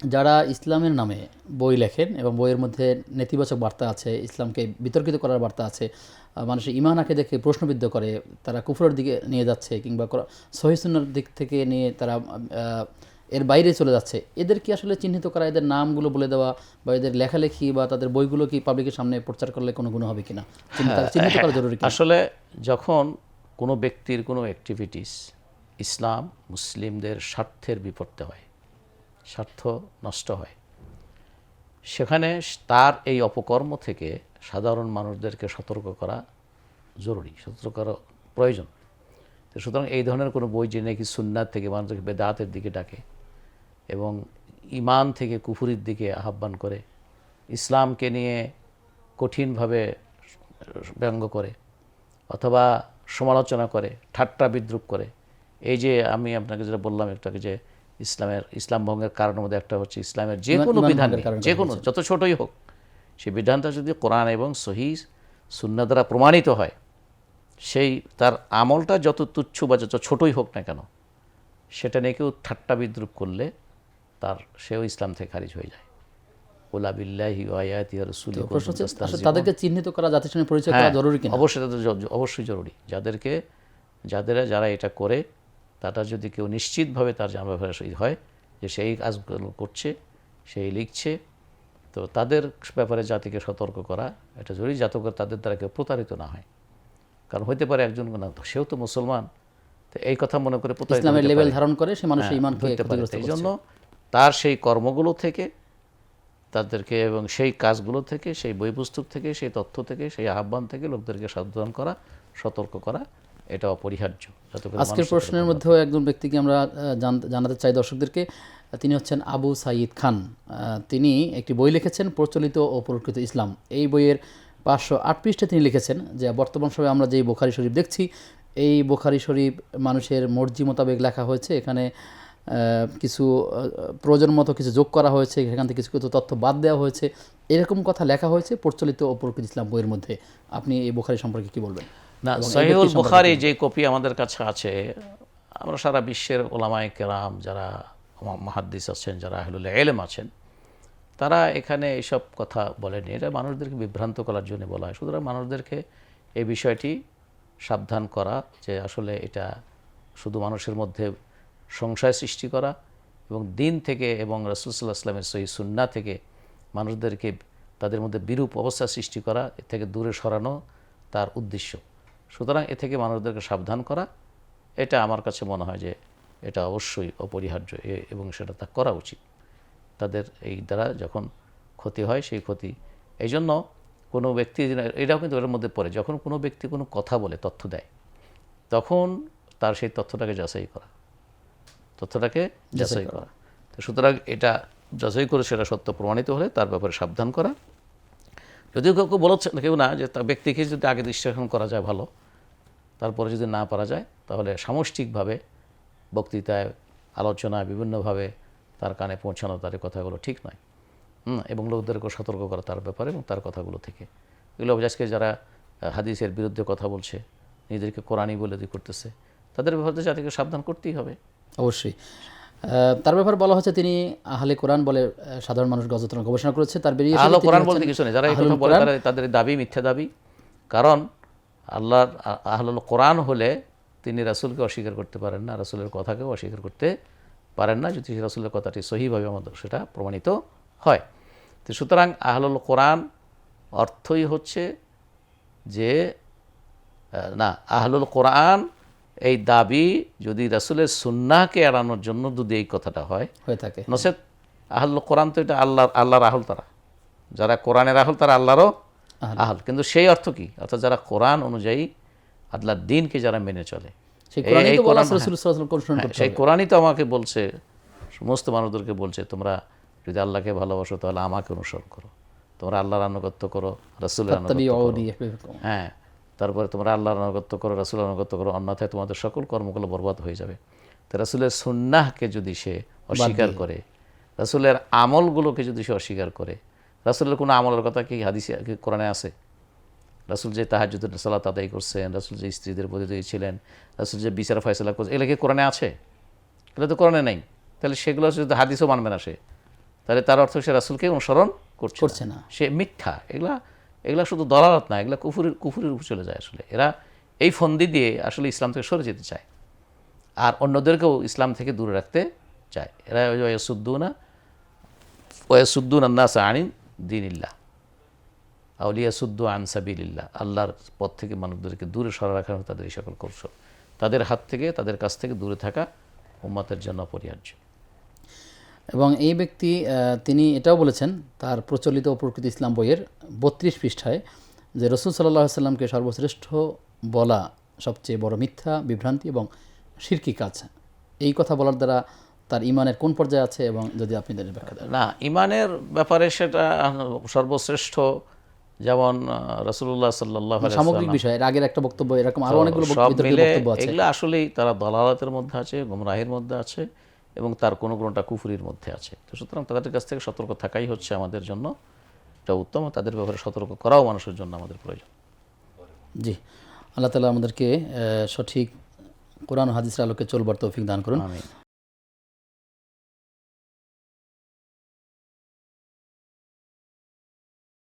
যারা ইসলামের নামে বই লেখেন এবং বইয়ের মধ্যে নেতিবাচক বার্তা আছে ইসলামকে বিতর্কিত করার বার্তা আছে মানুষের ইমান আঁকে দেখে প্রশ্নবিদ্ধ করে তারা কুফরের দিকে নিয়ে যাচ্ছে কিংবা সহিসুন্নার দিক থেকে নিয়ে তারা এর বাইরে চলে যাচ্ছে এদের কি আসলে চিহ্নিত করা এদের নামগুলো বলে দেওয়া বা এদের লেখালেখি বা তাদের বইগুলো কি পাবলিকের সামনে প্রচার করলে কোনো গুণ হবে কিনা? চিহ্নিত- চিহ্নিত করা জরুরি আসলে যখন কোনো ব্যক্তির কোনো অ্যাক্টিভিটিস ইসলাম মুসলিমদের স্বার্থের বিপরীতে হয় স্বার্থ নষ্ট হয়। সেখানে তার এই অপকর্ম থেকে সাধারণ মানুষদেরকে সতর্ক করা জরুরি, সতর্ক করা প্রয়োজন। তো সুতরাং এই ধরনের কোনো বই যে নাকি সুন্নাত থেকে মানুষকে বেদাতের দিকে ডাকে এবং ইমান থেকে কুফুরির দিকে আহ্বান করে, ইসলামকে নিয়ে কঠিনভাবে ব্যঙ্গ করে অথবা সমালোচনা করে, ঠাট্টা বিদ্রুপ করে। এই যে আমি আপনাকে যেটা বললাম একটু আগে যে ইসলামের ইসলাম ভঙ্গের কারণের মধ্যে একটা হচ্ছে ইসলামের যে কোনো বিধান যে কোনো যত ছোটই হোক সেই বিধানটা যদি কোরআন এবং সহি সুন্না দ্বারা প্রমাণিত হয় সেই তার আমলটা যত তুচ্ছ বা যত ছোটই হোক না কেন সেটা নিয়ে কেউ ঠাট্টা বিদ্রুপ করলে তার সেও ইসলাম থেকে খারিজ হয়ে যায়। তাদেরকে চিহ্নিত করা জাতির সঙ্গে পরিচয় করা জরুরি অবশ্যই অবশ্যই জরুরি। যাদেরকে যাদের যারা এটা করে তারা যদি কেউ নিশ্চিতভাবে তার ব্যাপারে সই হয় যে সেই কাজগুলো করছে সেই লিখছে তো তাদের ব্যাপারে জাতিকে সতর্ক করা এটা জরুরি যাতে করে তাদের দ্বারা কেউ প্রতারিত না হয়। কারণ হইতে পারে একজন না সেও তো মুসলমান তো এই কথা মনে করে ইসলামের লেভেল ধারণ করে সে মানুষের হ্যাঁ, ইমানকে। ক্ষতিগ্রস্ত এই জন্য তার সেই কর্মগুলো থেকে তাদেরকে এবং সেই কাজগুলো থেকে সেই বই পুস্তক থেকে সেই তথ্য থেকে সেই আহ্বান থেকে লোকদেরকে সাবধান করা সতর্ক করা এটা অপরিহার্য। আজকের প্রশ্নের মধ্যেও একজন ব্যক্তিকে আমরা জানাতে চাই দর্শকদেরকে। তিনি হচ্ছেন আবু সাইদ খান। তিনি একটি বই লিখেছেন প্রচলিত ও প্রকৃত ইসলাম। এই বইয়ের পাঁচশো আট পৃষ্ঠে তিনি লিখেছেন যে বর্তমান সময়ে আমরা যেই বোখারি শরীফ দেখছি এই বোখারি শরীফ মানুষের মর্জি মোতাবেক লেখা হয়েছে। এখানে কিছু প্রয়োজন মতো কিছু যোগ করা হয়েছে এখান থেকে কিছু কিছু তথ্য বাদ দেওয়া হয়েছে। এরকম কথা লেখা হয়েছে প্রচলিত ও প্রকৃত ইসলাম বইয়ের মধ্যে। আপনি এই বোখারি সম্পর্কে কি বলবেন? না সহিউল বুখারি যে কপি আমাদের কাছে আছে আমরা সারা বিশ্বের ওলামায়ে কেরাম যারা মাহাদ্দিস আছেন যারা আহলুল এলেম আছেন তারা এখানে এইসব কথা বলেনি এটা মানুষদেরকে বিভ্রান্ত করার জন্য বলা হয়। সুতরাং মানুষদেরকে এই বিষয়টি সাবধান করা যে আসলে এটা শুধু মানুষের মধ্যে সংশয় সৃষ্টি করা এবং দিন থেকে এবং রসুলসাল্লাহ আসলামের সহি সুন্না থেকে মানুষদেরকে তাদের মধ্যে বিরূপ অবস্থা সৃষ্টি করা এ থেকে দূরে সরানো তার উদ্দেশ্য। সুতরাং এ থেকে মানুষদেরকে সাবধান করা এটা আমার কাছে মনে হয় যে এটা অবশ্যই অপরিহার্য এ- এবং সেটা তা করা উচিত। তাদের এই দ্বারা যখন ক্ষতি হয় সেই ক্ষতি। এই জন্য কোনো ব্যক্তি এটাও কিন্তু এর মধ্যে পড়ে যখন কোনো ব্যক্তি কোনো কথা বলে তথ্য দেয় তখন তার সেই তথ্যটাকে যাচাই করা। তথ্যটাকে যাচাই করা। তো সুতরাং এটা যাচাই করে সেটা সত্য প্রমাণিত হলে তার ব্যাপারে সাবধান করা। যদিও কেউ কেউ বলছে কেউ না, যে তার ব্যক্তিকে যদি আগে দৃষ্টিকোণ করা যায় ভালো, তারপরে যদি না পারা যায়, তাহলে সামষ্টিকভাবে বক্তৃতায়, আলোচনায় বিভিন্নভাবে তার কানে পৌঁছানো তার কথাগুলো ঠিক নয়। এবং লোকদেরকে সতর্ক করা তার ব্যাপারে এবং তার কথাগুলো থেকে। এগুলো আজকে যারা হাদিসের বিরুদ্ধে কথা বলছে, নিজেদেরকে কোরআনই বলে দিয়ে করতেছে, তাদের ব্যাপারে জাতিকে সাবধান করতেই হবে। অবশ্যই। তার ব্যাপারে বলা হচ্ছে তিনি আহলে কোরআন বলে সাধারণ মানুষ গবেষণা গবেষণা করেছে। তার বেরিয়ে আহলো কোরআন বলতে কিছু নেই। যারা এই বলে তারা তাদের দাবি মিথ্যা দাবি। কারণ আল্লাহর আহলুল কোরআন হলে তিনি রাসুলকে অস্বীকার করতে পারেন না রাসুলের কথাকেও অস্বীকার করতে পারেন না। যদি রাসুলের কথাটি সহিভাবে আমাদের সেটা প্রমাণিত হয়। তো সুতরাং আহলুল কোরআন অর্থই হচ্ছে যে না আহলুল কোরআন এই দাবি যদি রাসূলের সুন্নাহকে এড়ানোর জন্য যদি এই কথাটা হয় হয়ে থাকে। নসেদ আহল কোরআন তো এটা আল্লাহ আল্লাহর আহল তারা। যারা কোরআনের আহল তারা আল্লাহরও আহল। কিন্তু সেই অর্থ কি? অর্থাৎ যারা কোরআন অনুযায়ী আল্লাহর দিনকে যারা মেনে চলে। সেই কোরআনই তো হ্যাঁ। কোরআনই তো আমাকে বলছে সমস্ত মানুষদেরকে বলছে তোমরা যদি আল্লাহকে ভালোবাসো তাহলে আমাকে অনুসরণ করো। তোমরা আল্লাহর আনুগত্য করো রাসূলের। হ্যাঁ তারপরে তোমরা আল্লাহর আনুগত্য করো রাসুলের আনুগত্য করো অন্যথায় তোমাদের সকল কর্মগুলো বরবাদ হয়ে যাবে। তো রাসুলের সুন্নাহকে যদি সে অস্বীকার করে রাসুলের আমলগুলোকে যদি সে অস্বীকার করে রাসুলের কোনো আমলের কথা কি হাদিসে কোরআনে আছে? রাসুল যে তাহাজুদের সালাত আদায় করছেন রাসুল যে স্ত্রীদের প্রতি ছিলেন রাসুল যে বিচার ফয়সলা করছে এগুলো কি কোরআনে আছে? এগুলো তো কোরআনে নেই। তাহলে সেগুলো যদি হাদিসও মানবে না সে তাহলে তার অর্থ সে রাসুলকে অনুসরণ করছে করছে না। সে মিথ্যা এগুলা এগুলা শুধু দলালত না, এগুলো কুফুরের কুফুরের উপর চলে যায় আসলে। এরা এই ফন্দি দিয়ে আসলে ইসলাম থেকে সরে যেতে চায়। আর অন্যদেরকেও ইসলাম থেকে দূরে রাখতে চায়। এরা ওয়াসুদ্দুনা ওয়াসুদ্দুন আন্নাস আনিন দিনিল্লাহ। আউলিয়া সুদ্দু আনসাবিল্লাহ আল্লাহর পথ থেকে মানুষদেরকে দূরে সরা রাখার তাদের এই সকল কৌশল। তাদের হাত থেকে, তাদের কাছ থেকে দূরে থাকা উম্মতের জন্য অপরিহার্য। এবং এই ব্যক্তি তিনি এটাও বলেছেন তার প্রচলিত ও প্রকৃত ইসলাম বইয়ের বত্রিশ পৃষ্ঠায় যে রসুল সাল্লাহ সাল্লামকে সর্বশ্রেষ্ঠ বলা সবচেয়ে বড় মিথ্যা বিভ্রান্তি এবং শিরকি কাজ। এই কথা বলার দ্বারা তার ইমানের কোন পর্যায়ে আছে এবং যদি আপনি তাদের ব্যাখ্যা দেন। না ইমানের ব্যাপারে সেটা সর্বশ্রেষ্ঠ যেমন রসুল্লাহ সাল্লাহ সামগ্রিক বিষয় এর আগের একটা বক্তব্য এরকম আরও অনেকগুলো বক্তব্য- এগুলো আসলেই তারা দলালতের মধ্যে আছে গুমরাহের মধ্যে আছে। এবং তার কোনো কোনোটা কুফুরির মধ্যে আছে। তো সুতরাং তাদের কাছ থেকে সতর্ক থাকাই হচ্ছে আমাদের জন্য এটা উত্তম তাদের ব্যাপারে সতর্ক করাও মানুষের জন্য আমাদের প্রয়োজন। জি। আল্লাহ তালা আমাদেরকে সঠিক কোরআন হাদিসের আলোকে চলবার তৌফিক দান করুন।